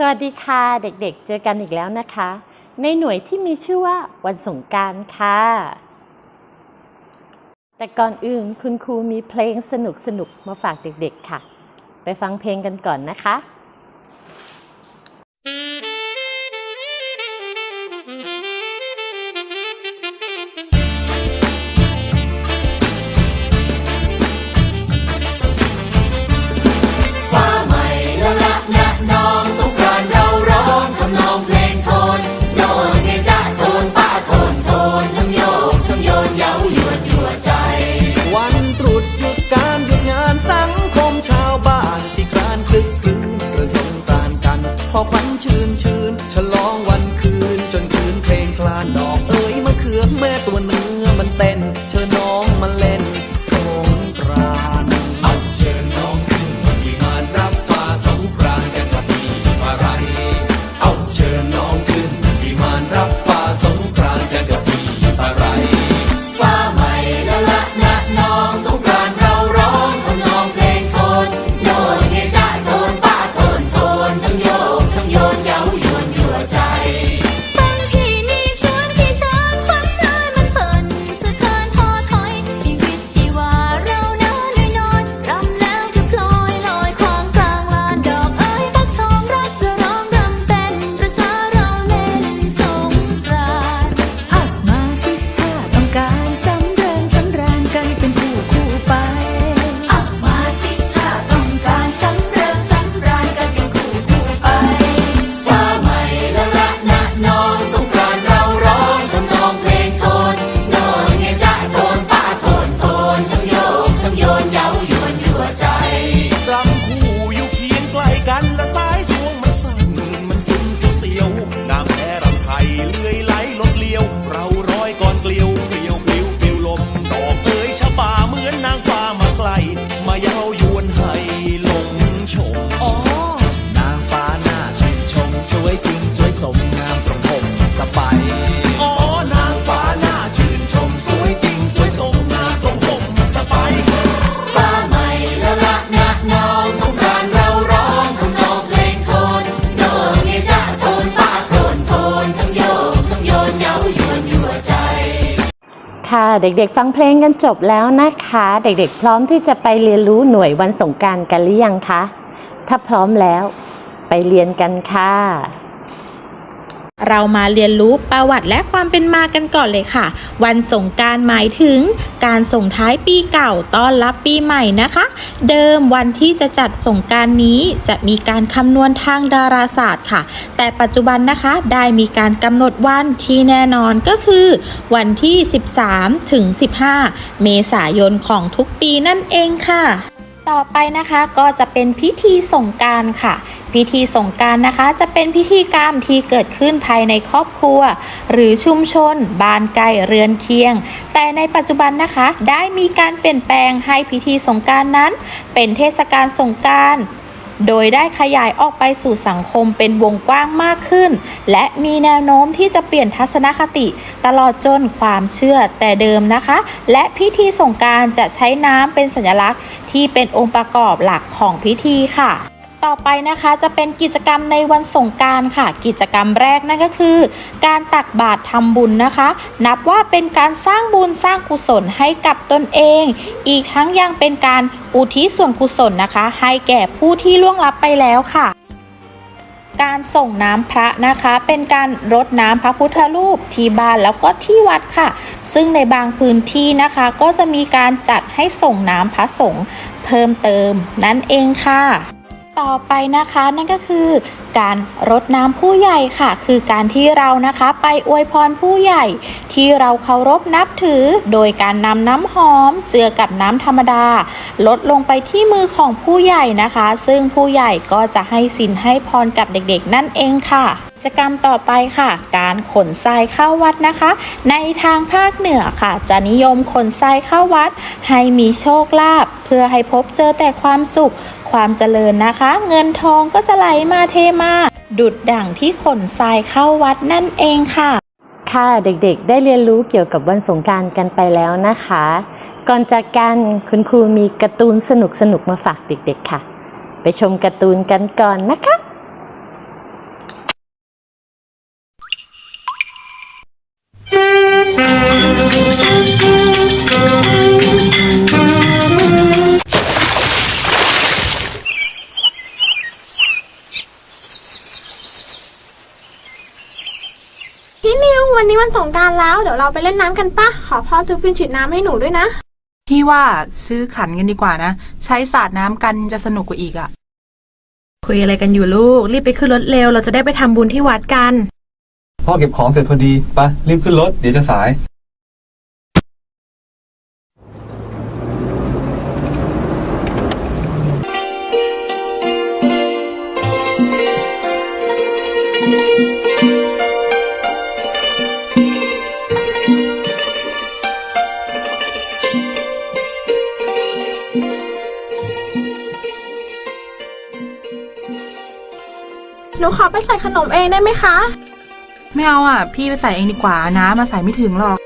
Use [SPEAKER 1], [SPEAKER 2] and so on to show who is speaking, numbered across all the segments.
[SPEAKER 1] สวัสดีค่ะเด็กๆ เจอกันอีกแล้วนะคะ ในหน่วยที่มีชื่อว่าวันสงการค่ะ แต่ก่อนอื่นคุณครูมีเพลงสนุกๆ มาฝากเด็กๆค่ะ ไปฟังเพลงกันก่อนนะคะ
[SPEAKER 2] โยนเย้ายวนยั่วใจ
[SPEAKER 3] วันตรุษหยุดการหยุดงานสังคมชาวบ้านสิการคลึก
[SPEAKER 4] คืนเรื่องสงกรานกัน
[SPEAKER 2] พ
[SPEAKER 3] อควันชื่นชื่น
[SPEAKER 1] ค่ะ เด็กๆ ฟังเพลงกันจบแล้วนะคะ เด็กๆ พร้อมที่จะไปเรียนรู้หน่วยวันสงการกันหรือยังคะ ถ้าพร้อมแล้ว ไปเรียนกันค่ะ
[SPEAKER 5] เรามาเรียนรู้ประวัติและความเป็นมากันก่อนเลยค่ะ วันสงการหมายถึงการส่งท้ายปีเก่าต้อนรับปีใหม่นะคะ เดิมวันที่จะจัดสงการนี้จะมีการคำนวณทางดาราศาสตร์ค่ะ แต่ปัจจุบันนะคะได้มีการกำหนดวันที่แน่นอนก็คือ วันที่ 13 ถึง 15 เมษายนของทุกปีนั่นเองค่ะ ต่อไปนะคะก็จะเป็นพิธีสงการค่ะ พิธีสงการนะคะ จะเป็นพิธีกรรมที่เกิดขึ้นภายในครอบครัว หรือชุมชน บ้านใกล้เรือนเคียง แต่ในปัจจุบันนะคะ ได้มีการเปลี่ยนแปลงให้พิธีสงการนั้น เป็นเทศกาลสงการ โดยได้ขยายออกไปสู่สังคมเป็นวงกว้างมากขึ้น และมีแนวโน้มที่จะเปลี่ยนทัศนคติ ตลอดจนความเชื่อแต่เดิมนะคะ และพิธีสงการจะใช้น้ำเป็นสัญลักษณ์ ที่เป็นองค์ประกอบหลักของพิธีค่ะ ต่อไปนะคะจะเป็นกิจกรรมในวันสงการค่ะ กิจกรรมแรกนั่นก็คือ การตักบาตรทำบุญนะคะ นับว่าเป็นการสร้างบุญสร้างกุศลให้กับตนเอง อีกทั้งยังเป็นการอุทิศส่วนกุศลนะคะ ให้แก่ผู้ที่ล่วงลับไปแล้วค่ะ การส่งน้ำพระนะคะ เป็นการรดน้ำพระพุทธรูปที่บ้านแล้วก็ที่วัดค่ะ ซึ่งในบางพื้นที่นะคะ ก็จะมีการจัดให้ส่งน้ำพระสงฆ์เพิ่มเติมนั่นเองค่ะ ต่อไปนะคะนั่นก็คือการรดน้ำผู้ใหญ่ค่ะ คือการที่เรานะคะไปอวยพรผู้ใหญ่ ที่เราเคารพนับถือ โดยการนำน้ำหอม เจือกับน้ำธรรมดา ลดลงไปที่มือของผู้ใหญ่นะคะ ซึ่งผู้ใหญ่ก็จะให้สินให้พรกับเด็กๆ นั่นเองค่ะ จกรรมต่อไปค่ะ การขนทรายเข้าวัดนะคะ ในทางภาคเหนือค่ะ จะนิยมขนทรายเข้าวัด ให้มีโชคลาภเพื่อให้พบเจอแต่ความสุข ความเจริญนะคะ เงินทองก็จะไหลมาเทมา ดุดดั่งที่ขนทรายเข้าวัดนั่นเองค่ะ
[SPEAKER 1] ค่ะเด็กๆ ได้เรียนรู้เกี่ยวกับวันสงการกันไปแล้วนะคะ ก่อนจากกันคุณครูมีการ์ตูนสนุกๆมาฝากเด็กๆค่ะ ไปชมการ์ตูนกันก่อนนะคะ
[SPEAKER 6] วันนี้วันสงกรารแล้วเดี๋ยวเราไปเล่นน้ำกันปะขอพ่อซื้อปืนฉีดน้ำให้หนูด้วยนะ
[SPEAKER 7] พี่ว่าซื้อขันกันดีกว่านะ ใช้สาดน้ำกันจะสนุกกว่าอีกอะ
[SPEAKER 8] คุยอะไรกันอยู่ลูก รีบไปขึ้นรถเร็ว เราจะได้ไปทำบุญที่วัดกัน
[SPEAKER 9] พ่อเก็บของเสร็จพอดีไปะรีบขึ้นรถเดี๋ยวจะสาย
[SPEAKER 6] หนูขอไปใส่ขนมเองได้ไหมคะ
[SPEAKER 7] ไม่เอาอะ พี่ไปใส่เองดีกว่านะ มาใส่ไม่ถึงหรอก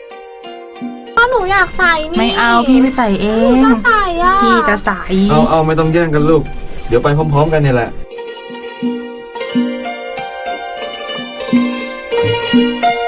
[SPEAKER 6] พ่อหนูอยากใส่นี่
[SPEAKER 7] ไม่เอาพี่ไปใส่เอ
[SPEAKER 6] หนู
[SPEAKER 7] ง
[SPEAKER 6] จะใส่อะ
[SPEAKER 7] พี่จะใส่
[SPEAKER 9] เอาเอาไม่ต้องแย่งกันลูก เดี๋ยวไปพร้อม ๆ กันเนี่ยแหละ
[SPEAKER 7] พ่อ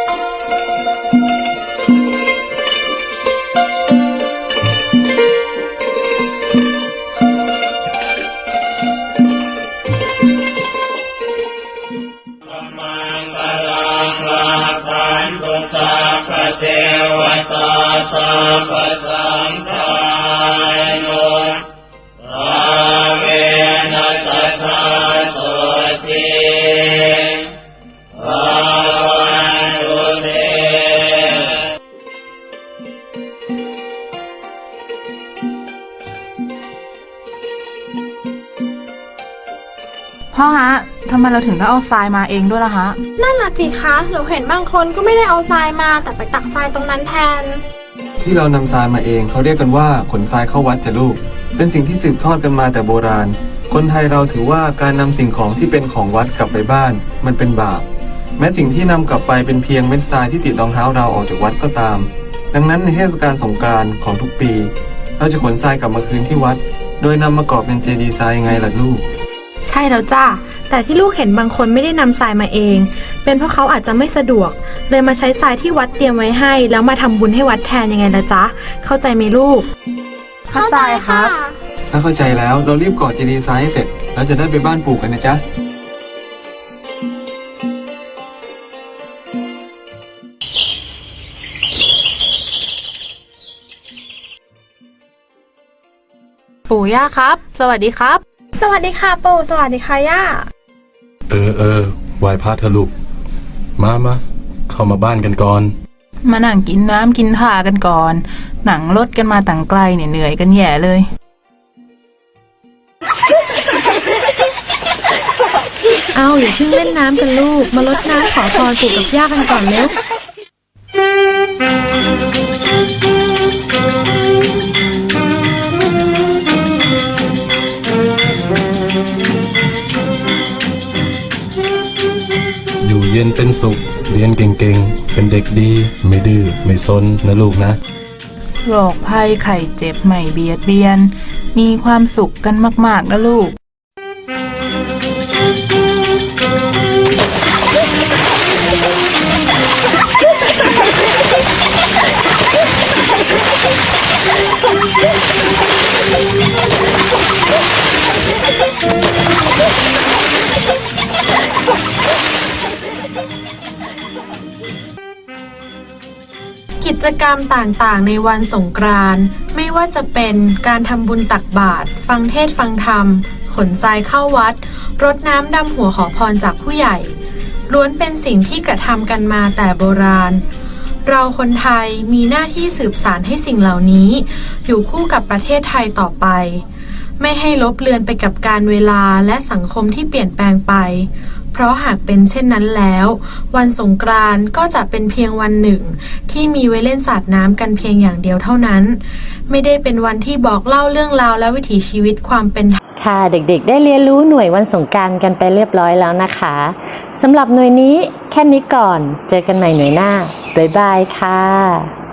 [SPEAKER 7] ไมเราถึงต้องเอาทรายมาเองด้วยล่ะฮะ
[SPEAKER 6] นั่นน่ะสิคะหนูเห็นบางคนก็ไม่ได้เอาทรายมาแต่ไปตักทรายตรงนั้นแทน
[SPEAKER 9] ที่เรานำทรายมาเองเขาเรียกกันว่าขนทรายเข้าวัดจ้ะลูก เป็นสิ่งที่สืบทอดกันมาแต่โบราณ คนไทยเราถือว่าการนำสิ่งของที่เป็นของวัดกลับไปบ้าน มันเป็นบาป แม้สิ่งที่นำกลับไปเป็นเพียงเม็ดทรายที่ติดรองเท้าเราออกจากวัดก็ตาม ดังนั้นในเทศกาลสงกรานต์ของทุกปี เราจะขนทรายกลับมาคืนที่วัด โดยนำมาก่อเป็นเจดีย์ทรายยังไงล่ะลูก
[SPEAKER 8] ใช่แล้วจ้า แต่ที่ลูกเห็นบางคนไม่ได้นำทรายมาเอง เป็นเพราะเขาอาจจะไม่สะดวก เลยมาใช้ทรายที่วัดเตรียมไว้ให้ แล้วมาทำบุญให้วัดแทนยังไงล่ะจ๊ะ เข้าใจไหมลูก
[SPEAKER 7] เข้าใจครับ
[SPEAKER 9] ถ้าเข้าใจแล้วเรารีบก่อเจดีย์ทรายให้เสร็จ แล้วจะได้ไปบ้านปู่กันนะจ๊ะ
[SPEAKER 7] ปู่ย่าครับ สวัสดีครับ
[SPEAKER 6] สวัสดีค่ะปู่สวัสดีค่ะย่า
[SPEAKER 10] เออเออไหวพระเถอะลูก มามาเข้ามาบ้านกันก่อน
[SPEAKER 7] มานั่งกินน้ำกินท่ากันก่อน หนังรถกันมาต่างไกลเนี่ยเหนื่อยกันแย่เลย
[SPEAKER 8] เอาอย่าเพิ่งเล่นน้ำกันลูก มาลดน้ำขอพรปู่กับย่ากันก่อนเร็ว
[SPEAKER 10] อยู่ เด็กดี ไม่ดื้อไม่ซนนะลูกนะ
[SPEAKER 7] โรคภัยไข้เจ็บไม่เบียดเบียน มีความสุขกันมาก ๆ นะลูก
[SPEAKER 11] กิจกรรมต่างๆ ในวันสงกรานต์ไม่ว่าจะเป็นการทำบุญตักบาตรฟังเทศฟังธรรม ขนทรายเข้าวัด รดน้ำดำหัวขอพรจากผู้ใหญ่ ล้วนเป็นสิ่งที่กระทำกันมาแต่โบราณ เราคนไทยมีหน้าที่สืบสารให้สิ่งเหล่านี้ อยู่คู่กับประเทศไทยต่อไป ไม่ให้ลบเลือนไปกับการเวลาและสังคมที่เปลี่ยนแปลงไป เพราะหากเป็นเช่นนั้นแล้ว วันสงกรานต์ก็จะเป็นเพียงวันหนึ่ง ที่มีไว้เล่นสาดน้ำกันเพียงอย่างเดียวเท่านั้น ไม่ได้เป็นวันที่บอกเล่าเรื่องราวและวิถีชีวิตความเป็น
[SPEAKER 1] ค่ะเด็กๆ ได้เรียนรู้หน่วยวันสงกรารกันไปเรียบร้อยแล้วนะคะสำหรับหน่วยนี้แค่นี้ก่อน เจอกันใหม่หน่วยหน้า บ๊ายบายค่ะ